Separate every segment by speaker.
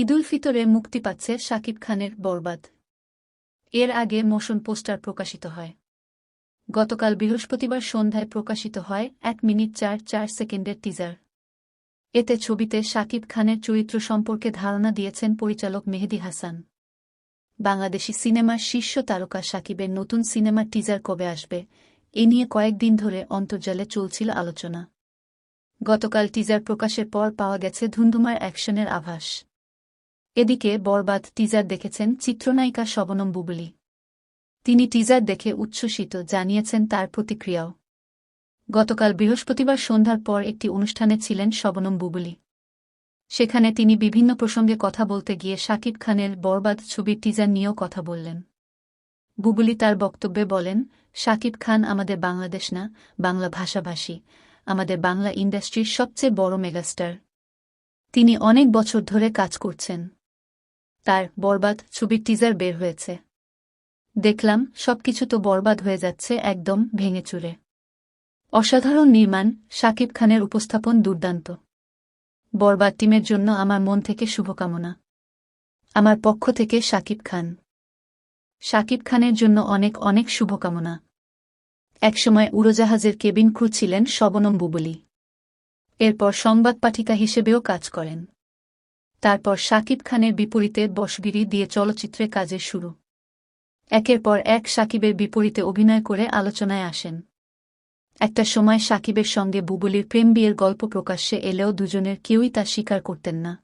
Speaker 1: ঈদুল ফিতরে মুক্তি পাচ্ছে শাকিব খানের বরবাদ। এর আগে মোশন পোস্টার প্রকাশিত হয়। গতকাল বৃহস্পতিবার সন্ধ্যায় প্রকাশিত হয় এক মিনিট চার চার সেকেন্ডের টিজার। এতে ছবিতে শাকিব খানের চরিত্র সম্পর্কে ধারণা দিয়েছেন পরিচালক মেহেদি হাসান। বাংলাদেশি সিনেমার শীর্ষ তারকা শাকিবের নতুন সিনেমার টিজার কবে আসবে, এ নিয়ে কয়েকদিন ধরে অন্তর্জালে চলছিল আলোচনা। গতকাল টিজার প্রকাশের পর পাওয়া গেছে ধুন্ধুমার অ্যাকশনের আভাস। এদিকে বরবাদ টিজার দেখেছেন চিত্রনায়িকা শবনম বুবলি। তিনি টিজার দেখে উচ্ছ্বসিত জানিয়েছেন তার প্রতিক্রিয়াও। গতকাল বৃহস্পতিবার সন্ধ্যার পর একটি অনুষ্ঠানে ছিলেন শবনম বুবলি। সেখানে তিনি বিভিন্ন প্রসঙ্গে কথা বলতে গিয়ে শাকিব খানের বরবাদ ছবির টিজার নিয়েও কথা বললেন। বুবলি তার বক্তব্যে বলেন, শাকিব খান আমাদের বাংলাদেশ না, বাংলা ভাষাভাষী। আমাদের বাংলা ইন্ডাস্ট্রির সবচেয়ে বড় মেগাস্টার। তিনি অনেক বছর ধরে কাজ করছেন। তার বরবাদ ছবির টিজার বের হয়েছে। দেখলাম সবকিছু তো বরবাদ হয়ে যাচ্ছে একদম ভেঙে চুরে। অসাধারণ নির্মাণ শাকিব খানের উপস্থাপন দুর্দান্ত। বরবাদ টিমের জন্য আমার মন থেকে শুভকামনা। আমার পক্ষ থেকে শাকিব খান। শাকিব খানের জন্য অনেক অনেক শুভকামনা। একসময় উড়োজাহাজের কেবিন ক্রু ছিলেন শবনম বুবলি। এরপর সংবাদ পাঠিকা হিসেবেও কাজ করেন। তারপর শাকিব খানের বিপরীতে বসগিরি দিয়ে চলচ্চিত্রে কাজের শুরু। একের পর এক সাকিবের বিপরীতে অভিনয় করে আলোচনায় আসেন। একটা সময় সাকিবের সঙ্গে বুবলির প্রেম বিয়ের গল্প প্রকাশ্যে এলেও দুজনের কেউই তা স্বীকার করতেন না।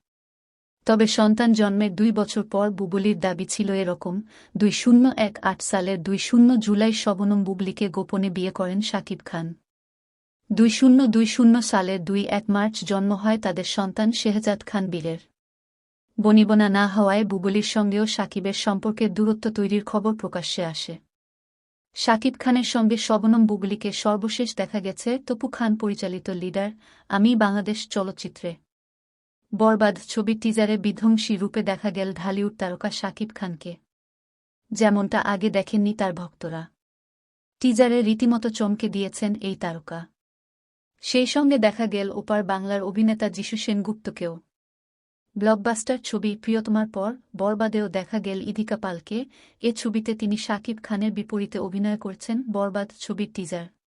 Speaker 1: তবে সন্তান জন্মের দুই বছর পর বুবলির দাবি ছিল এরকম, দুই শূন্য এক আট সালের দুই শূন্য জুলাই শবনম বুবলিকে গোপনে বিয়ে করেন সাকিব খান। দুই শূন্য দুই শূন্য সালের দুই এক মার্চ জন্ম হয় তাদের সন্তান শেহজাদ খান বীরের। বনিবনা না হওয়ায় বুবলির সঙ্গেও সাকিবের সম্পর্কের দূরত্ব তৈরির খবর প্রকাশ্যে আসে। শাকিব খানের সঙ্গে শবনম বুবলিকে সর্বশেষ দেখা গেছে তপু খান পরিচালিত লিডার আমি বাংলাদেশ চলচ্চিত্রে। বরবাদ ছবির টিজারে বিধ্বংসী রূপে দেখা গেল ঢালিউড তারকা শাকিব খানকে। যেমনটা আগে দেখেননি তার ভক্তরা। টিজারে রীতিমতো চমকে দিয়েছেন এই তারকা। সেই সঙ্গে দেখা গেল ওপার বাংলার অভিনেতা যিশু সেনগুপ্তকেও। ব্লকবাস্টার ছবি প্রিয়তমার পর বরবাদেও দেখা গেল ইদিকা পালকে। এ ছবিতে তিনি শাকিব খানের বিপরীতে অভিনয় করছেন বরবাদ ছবির টিজার।